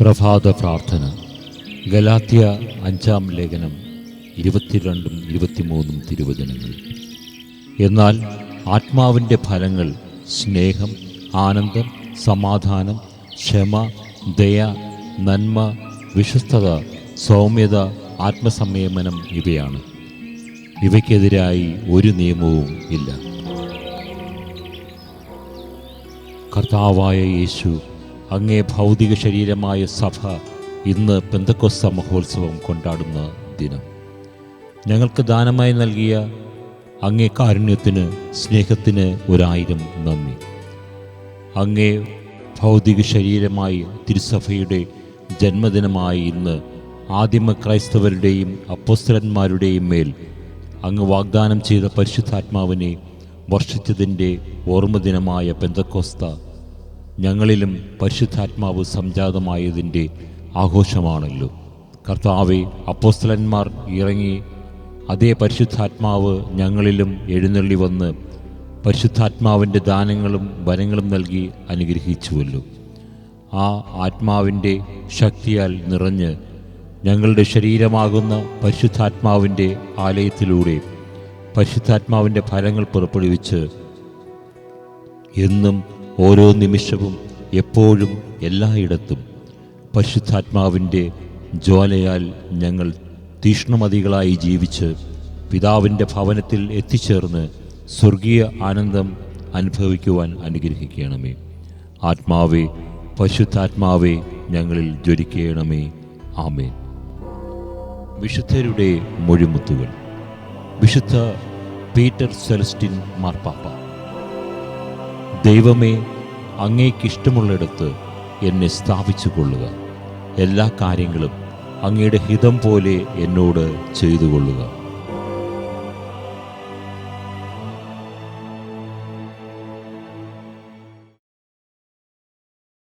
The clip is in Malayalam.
പ്രഭാത പ്രാർത്ഥന. ഗലാത്യ അഞ്ചാം ലേഖനം ഇരുപത്തിരണ്ടും ഇരുപത്തിമൂന്നും തിരുവചനങ്ങൾ. എന്നാൽ ആത്മാവിന്റെ ഫലങ്ങൾ സ്നേഹം ആനന്ദം സമാധാനം ക്ഷമ ദയ നന്മ വിശ്വസ്തത സൗമ്യത ആത്മസംയമനം ഇവയാണ്. ഇവയ്ക്കെതിരായി ഒരു നിയമവും ഇല്ല. കർത്താവായ യേശു അങ്ങേ ഭൗതിക ശരീരമായ സഭ ഇന്ന് പെന്തക്കോസ്ത മഹോത്സവം കൊണ്ടാടുന്ന ദിനം. ഞങ്ങൾക്ക് ദാനമായി നൽകിയ അങ്ങേ കാരുണ്യത്തിന് സ്നേഹത്തിന് ഒരായിരം നന്ദി. അങ്ങേ ഭൗതിക ശരീരമായി തിരുസഭയുടെ ജന്മദിനമായി ഇന്ന് ആദിമ ക്രൈസ്തവരുടെയും അപ്പോസ്തലന്മാരുടെയും മേൽ അങ്ങ് വാഗ്ദാനം ചെയ്ത പരിശുദ്ധാത്മാവിനെ വർഷിച്ചതിന്റെ ഓർമ്മദിനമായ പെന്തക്കോസ്ത ഞങ്ങളിലും പരിശുദ്ധാത്മാവ് സംജാതമായതിന്റെ ആഘോഷമാണല്ലോ. കർത്താവെ അപ്പോസ്തലന്മാർ ഇറങ്ങി അതേ പരിശുദ്ധാത്മാവ് ഞങ്ങളിലും എഴുന്നള്ളി വന്ന് പരിശുദ്ധാത്മാവിന്റെ ദാനങ്ങളും വരങ്ങളും നൽകി അനുഗ്രഹിച്ചുവല്ലോ. ആ ആത്മാവിന്റെ ശക്തിയാൽ നിറഞ്ഞ് ഞങ്ങളുടെ ശരീരമാകുന്ന പരിശുദ്ധാത്മാവിന്റെ ആലയത്തിലൂടെ പരിശുദ്ധാത്മാവിന്റെ ഫലങ്ങൾ പുറപ്പെടുവിച്ച് എന്നും ഓരോ നിമിഷവും എപ്പോഴും എല്ലായിടത്തും പരിശുദ്ധാത്മാവിന്റെ ജ്വാലയാൽ ഞങ്ങൾ തീഷ്ണമതികളായി ജീവിച്ച് പിതാവിന്റെ ഭവനത്തിൽ എത്തിച്ചേർന്ന് സ്വർഗീയ ആനന്ദം അനുഭവിക്കുവാൻ അനുഗ്രഹിക്കണമേ. ആത്മാവേ പരിശുദ്ധാത്മാവേ ഞങ്ങളിൽ ജ്വലിക്കണമേ. ആമേൻ. വിശുദ്ധരുടെ മൊഴിമുത്തുകൾ. വിശുദ്ധ പീറ്റർ സെലസ്റ്റിൻ മാർപ്പാപ്പ. ദൈവമേ അങ്ങേക്കിഷ്ടമുള്ളിടത്ത് എന്നെ സ്ഥാപിച്ചു കൊള്ളുക എല്ലാ കാര്യങ്ങളും അങ്ങയുടെ ഹിതം പോലെ എന്നോട് ചെയ്തു കൊള്ളുക